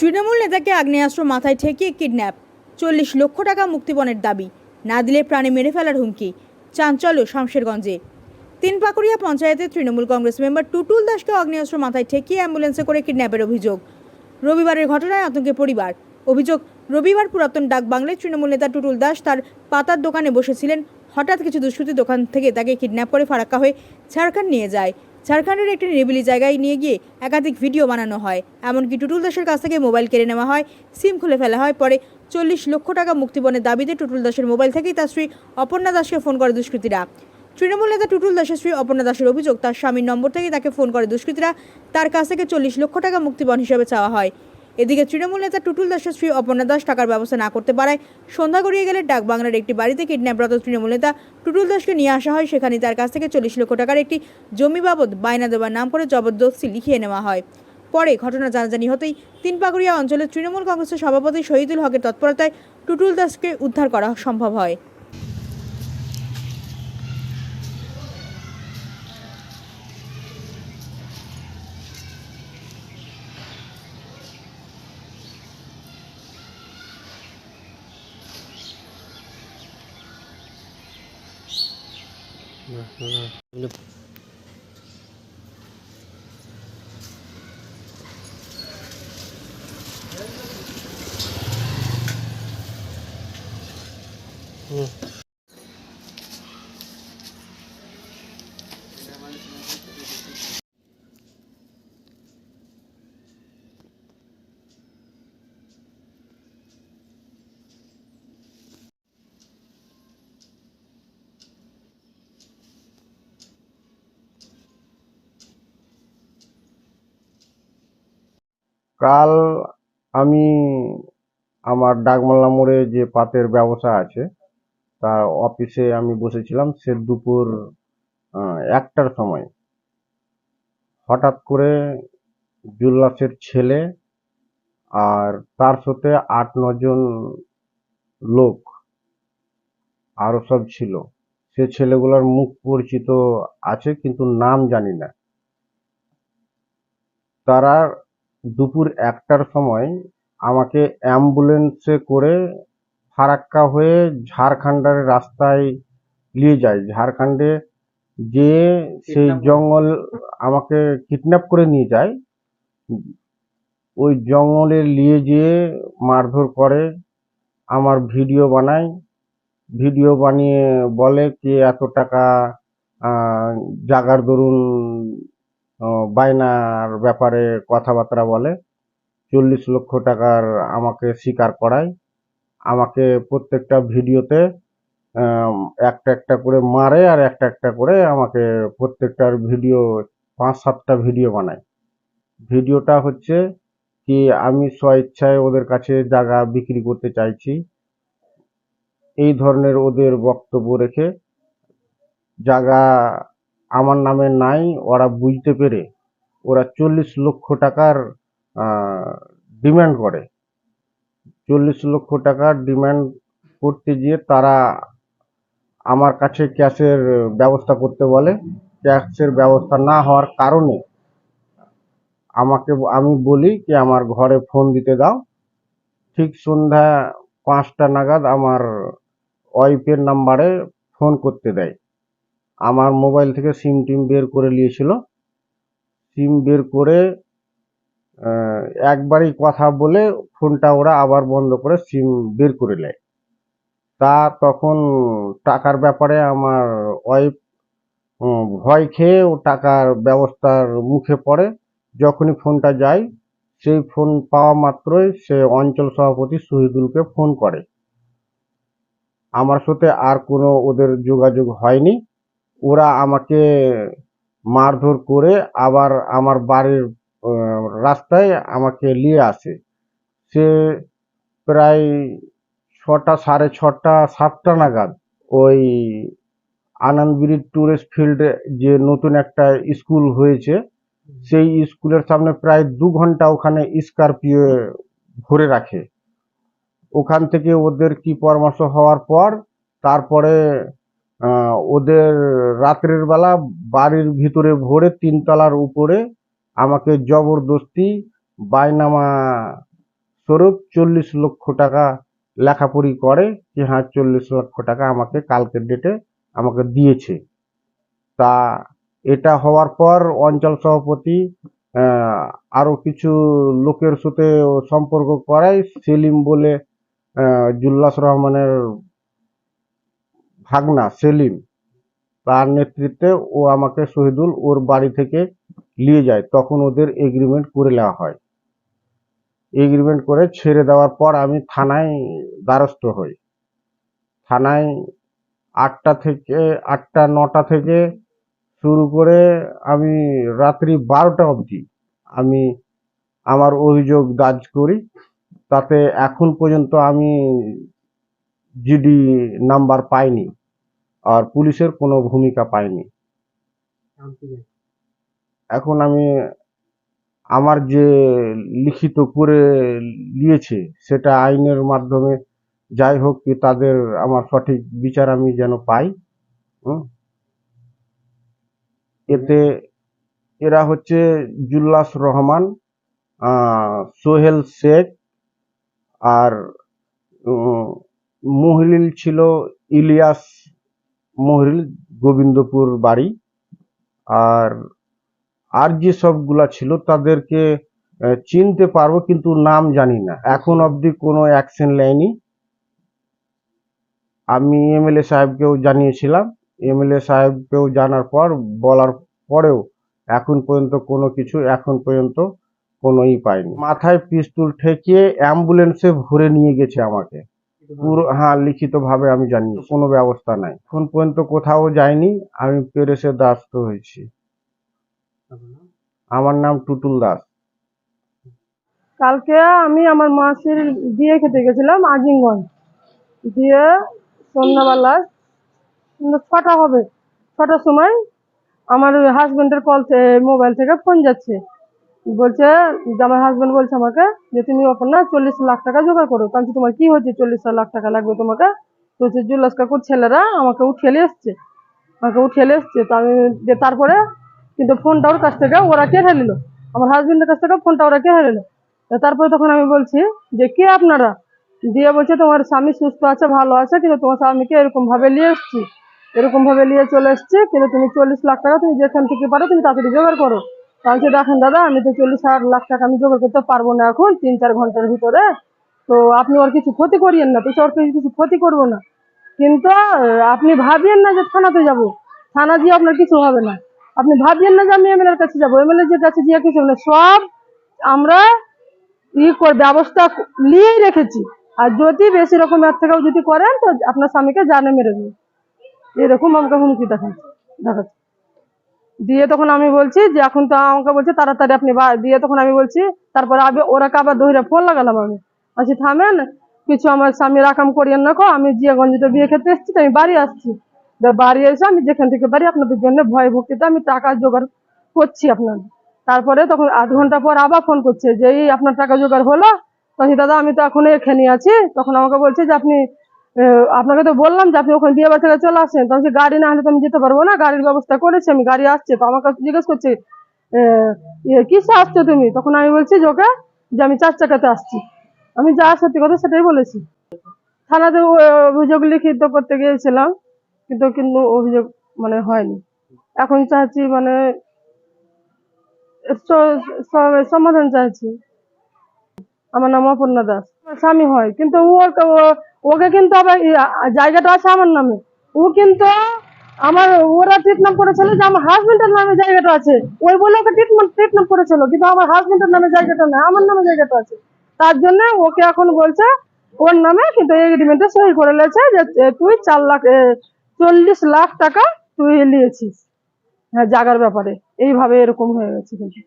তৃণমূল নেতাকে আগ্নেয়াস্ত্র মাথায় ঠেকিয়ে কিডন্যাপ। চল্লিশ লক্ষ টাকা মুক্তিপণের দাবি। না দিলে প্রাণে মেরে ফেলার হুমকি। চাঞ্চল্য শামশেরগঞ্জে। তিনপাকুড়িয়া পঞ্চায়েতের তৃণমূল কংগ্রেস মেম্বার টুটুল দাসকে আগ্নেয়াস্ত্র মাথায় ঠেকিয়ে অ্যাম্বুলেন্সে করে কিডন্যাপের অভিযোগ। রবিবারের ঘটনায় আতঙ্কে পরিবার। অভিযোগ, রবিবার পুরাতন ডাক বাংলায় তৃণমূল নেতা টুটুল দাস তার পাতার দোকানে বসেছিলেন। হঠাৎ কিছু দুষ্কৃতী দোকান থেকে তাকে কিডন্যাপ করে ফারাক্কা হয়ে ঝাড়খণ্ড নিয়ে যায়। ঝাড়খণ্ডের একটি নিরিবিলি জায়গায় নিয়ে গিয়ে একাধিক ভিডিও বানানো হয়। এমনকি টুটুল দাসের কাছ থেকে মোবাইল কেড়ে নেওয়া হয়, সিম খুলে ফেলা হয়, পরে চল্লিশ লক্ষ টাকা মুক্তিপণের দাবিতে টুটুল দাসের মোবাইল থেকেই তার স্ত্রী অপর্ণা দাসকে ফোন করে দুষ্কৃতীরা। তৃণমূল নেতা টুটুল দাসের স্ত্রী অপর্ণা দাসের অভিযোগ, তার স্বামীর নম্বর থেকে তাকে ফোন করে দুষ্কৃতীরা। তার কাছ থেকে চল্লিশ লক্ষ টাকা মুক্তিপণ হিসেবে চাওয়া হয়। এদিকে তৃণমূল নেতা টুটুল দাসের স্ত্রী অপর্ণা দাস টাকার ব্যবস্থা না করতে পারায় সন্ধ্যা গড়িয়ে গেলে ডাক বাংলার একটি বাড়িতে কিডন্যাপরত তৃণমূল নেতা টুটুল দাসকে নিয়ে আসা হয়। সেখানে তার কাছ থেকে চল্লিশ লক্ষ টাকার একটি জমি বাবদ বায়না দেওয়ার নাম করে জবরদস্তি লিখিয়ে নেওয়া হয়। পরে ঘটনা জানাজানি হতেই তিনপাকুড়িয়া অঞ্চলের তৃণমূল কংগ্রেসের সভাপতি শহীদুল হকের তৎপরতায় টুটুল দাসকে উদ্ধার করা সম্ভব হয়। 嗯，我 কাল আমি আমার ডাকমাল্লা মোড়ে যে পাতের ব্যবসা আছে তার অফিসে আমি বসেছিলাম সে দুপুর একটার সময়। হঠাৎ করে জুল্লাসের ছেলে আর তার সাথে আট নজন লোক আরও সব ছিল। সে ছেলেগুলোর মুখ পরিচিত আছে, কিন্তু নাম জানি না। তারা দুপুর একটার সময় আমাকে অ্যাম্বুলেন্সে করে ফারাক্কা হয়ে ঝাড়খণ্ডের রাস্তায় নিয়ে যায়। ঝাড়খণ্ডে যে সেই জঙ্গল আমাকে কিডন্যাপ করে নিয়ে যায়। ওই জঙ্গলে নিয়ে যেয়ে মারধর করে আমার ভিডিও বানায়। ভিডিও বানিয়ে বলে কি এত টাকা জাগার দরুন বায়নার ব্যাপারে কথাবার্তা বলে, চল্লিশ লক্ষ টাকার আমাকে স্বীকার করায়। আমাকে প্রত্যেকটা ভিডিওতে একটা একটা করে মারে আর একটা একটা করে আমাকে প্রত্যেকটার ভিডিও, পাঁচ সাতটা ভিডিও বানায়। ভিডিওটা হচ্ছে কি, আমি স্বইচ্ছায় ওদের কাছে জায়গা বিক্রি করতে চাইছি। এই ধরনের ওদের বক্তব্য রেখে জায়গা আমার নামে নাই, ওরা বুঝতে পেরে ওরা চল্লিশ লক্ষ টাকার ডিম্যান্ড করে। চল্লিশ লক্ষ টাকার ডিম্যান্ড করতে গিয়ে তারা আমার কাছে ক্যাশের ব্যবস্থা করতে বলে। ক্যাশের ব্যবস্থা না হওয়ার কারণে আমাকে, আমি বলি যে আমার ঘরে ফোন দিতে দাও। ঠিক সন্ধ্যা পাঁচটা নাগাদ আমার ওয়াইফের নাম্বারে ফোন করতে দেয়। আমার মোবাইল থেকে সিম টিম বের করে নিয়েছিল। সিম বের করে একবারই কথা বলে ফোনটা ওরা আবার বন্ধ করে সিম বের করে নেয়। তা তখন টাকার ব্যাপারে আমার ওয়াইফ ভয় খেয়ে ও টাকার ব্যবস্থার মুখে পড়ে। যখনই ফোনটা যায়, সেই ফোন পাওয়া মাত্রই সে অঞ্চল সভাপতি শহীদুলকে ফোন করে। আমার সাথে আর কোনো ওদের যোগাযোগ হয়নি। ওরা আমাকে মারধর করে আবার আমার বাড়ির রাস্তায় আমাকে নিয়ে আসে। সে প্রায় ছটা, সাড়ে ছটা, সাতটা নাগাদ ওই আনন্দগিরি টুরিস্ট ফিল্ডে যে নতুন একটা স্কুল হয়েছে, সেই স্কুলের সামনে প্রায় দু ঘণ্টা ওখানে স্করপিও ভরে রাখে। ওখান থেকে ওদের কি পরামর্শ হওয়ার পর, তারপরে ওদের রাত্রের বেলা বাড়ির ভিতরে ভরে তিনতলার উপরে আমাকে জবরদস্তি বায়নামা স্বরূপ চল্লিশ লক্ষ টাকা লেখাপড়ি করে যে হ্যাঁ চল্লিশ লক্ষ টাকা আমাকে কালকের ডেটে আমাকে দিয়েছে। তা এটা হওয়ার পর অঞ্চল সভাপতি আহ, আরও কিছু লোকের সাথে সম্পর্ক করায় সেলিম বলে জুল্লাস রহমানের ভাগনা, সেলিম তার নেতৃত্বে ও আমাকে শহীদুল ওর বাড়ি থেকে নিয়ে যায়। তখন ওদের এগ্রিমেন্ট করে নেওয়া হয়। এগ্রিমেন্ট করে ছেড়ে দেওয়ার পর আমি থানায় দ্বারস্থ হই। থানায় আটটা থেকে, আটটা, নটা থেকে শুরু করে আমি রাত্রি বারোটা অবধি আমি আমার অভিযোগ দাজ করি। তাতে এখন পর্যন্ত আমি জিডি নাম্বার পাইনি। আর পুলিশের কোনো ভূমিকা পাইনি। এখন আমি আমার যে লিখিত করে নিয়েছে, সেটা আইনের মাধ্যমে যাই হোক কি তাদের আমার সঠিক বিচার আমি যেন পাই এতে এরা হচ্ছে জুল্লাস রহমান সোহেল শেখ আর মহিলিল ছিল ইলিয়াস মহিল, গোবিন্দপুর বাড়ি। আর আর যে সবগুলা ছিল তাদেরকে চিনতে পারব কিন্তু নাম জানি না। এখন অবধি কোনো অ্যাকশন নেয়নি আমি এমএলএ সাহেবকেও জানিয়েছিলাম। এমএলএ সাহেবকেও জানার পর, বলার পরেও এখন পর্যন্ত কোনো কিছু, এখন পর্যন্ত কোনোই পাইনি। মাথায় পিস্তল ঠেকিয়ে অ্যাম্বুলেন্সে ভরে নিয়ে গেছে আমাকে। পুরো হ্যাঁ লিখিত ভাবে আমি জানি, কোনো ব্যবস্থা নাই। এখন পর্যন্ত কোথাও যাইনি, আমি পেরেসে দাস্ত হয়েছি। আমার নাম টুটুল দাস। কালকে আমি আমার মাসির বিয়ে খেতে গেছিলাম আজিমগঞ্জ। দিয়ে সন্ধ্যাবেলা সন্ধ্যা ছটা হবে, ছটার সময় আমার হাজবেন্ডের কল মোবাইল থেকে ফোন যাচ্ছে। বলছে আমার হাজবেন্ড বলছে আমাকে যে, তুমি ওপর না চল্লিশ লাখ টাকা জোগাড় করো। তো আমি তোমার কি হচ্ছে চল্লিশ লাখ টাকা লাগবে তোমাকে? বলছে জুল্লাস কাকুর ছেলেরা আমাকে উঠিয়ে নিয়ে এসছে। আমাকে উঠিয়ে নিয়ে এসছে। তো আমি যে, তারপরে কিন্তু ফোনটা ওর কাছ থেকে ওরা কেড়ে নিল। আমার হাজবেন্ডের কাছ থেকে ফোনটা ওরা কেড়ে নিল। তারপরে তখন আমি বলছি যে, কে আপনারা? দিয়ে বলছে, তোমার স্বামী সুস্থ আছে, ভালো আছে, কিন্তু তোমার স্বামীকে এরকম ভাবে নিয়ে এসছি। এরকম ভাবে নিয়ে চলে এসছি, কিন্তু তুমি চল্লিশ লাখ টাকা তুমি যেখান থেকে পারো, তুমি তাড়াতাড়ি জোগাড় করো। তো আমি দেখেন দাদা, আমি তো চল্লিশ হাজার লাখ টাকা আমি জোগাড় করতে পারব না এখন, তিন চার ঘণ্টার ভিতরে। তো আপনি ওর কিছু ক্ষতি করিয়েন না, তো ওর কিছু ক্ষতি করব না। কিন্তু আপনি ভাবিয়েন না যে থানাতে যাব। থানা দিয়ে আপনার কিছু হবে না। আপনি ভাবিয়েন না যে আমি এমএলএর কাছে যাব। এমএলএ যে কাছে গিয়ে কিছু না, সব আমরা ই ব্যবস্থা নিয়েই রেখেছি। আর যদি বেশি রকমের থেকেও যদি করেন, তো আপনার স্বামীকে জানে মেরে দেবে। এরকম আমাকে হুমকি দেখান দেখাচ্ছে। দিয়ে তখন আমি বলছি যে, এখন তো আমাকে বলছে তাড়াতাড়ি আপনি দিয়ে তখন আমি বলছি, তারপরে আবে ওরাকে আবার ধরে ফোন লাগালাম আমি। বলছি থামেন, কিছু আমার স্বামী রাখাম করিয়েন না কো, আমি জিয়াগঞ্জে বিয়ে খেতে এসেছি আমি বাড়ি আসছি। বাড়ি এসে আমি যেখান থেকে বাড়ি আপনাদের জন্য ভয় ভক্তিতে আমি টাকা জোগাড় করছি আপনার। তারপরে তখন আধ ঘণ্টা পর আবার ফোন করছে যে, এই আপনার টাকা জোগাড় হলো? তখন দাদা, আমি তো এখনও এখানে আছি। তখন আমাকে বলছে যে, আপনি আপনাকে তো বললাম যে আপনি ওখানে বাড়ি থেকে চলে আসেন তখন গাড়ি না হলে তো আমি যেতে পারব না গাড়ির ব্যবস্থা করেছি আমি গাড়ি আসছে তো আমাকে জিজ্ঞেস করছে ইয়ে, কিসে আসছো তুমি? তখন আমি বলছি যে ওকে যে আমি চার চাকাতে আসছি। আমি যা সত্যি কথা সেটাই বলেছি। থানাতে অভিযোগ লিখিত করতে গিয়েছিলাম কিন্তু কিন্তু অভিযোগ মানে হয়নি। এখন চাচ্ছি মানে সমাধান চাইছি। আমার নাম অপর্ণা দাস। স্বামী হয় কিন্তু ওর ওকে কিন্তু আবার জায়গাটা আছে আমার নামে। ও কিন্তু আমার, ওরা ট্রিটমেন্ট করেছিল যে আমার হাজবেন্ডের নামে জায়গাটা আছে। ওই বলে ওকে ট্রিটমেন্ট ট্রিটমেন্ট করেছিল, কিন্তু আমার হাজবেন্ডের নামে জায়গাটা না, আমার নামে জায়গাটা আছে। তার জন্য ওকে এখন বলছে, ওর নামে কিন্তু এগ্রিমেন্টে সই করে লেছে যে তুই চার লাখ চল্লিশ লাখ টাকা তুই নিয়েছিস। হ্যাঁ জাগার ব্যাপারে। এইভাবে এরকম হয়ে গেছে কিন্তু।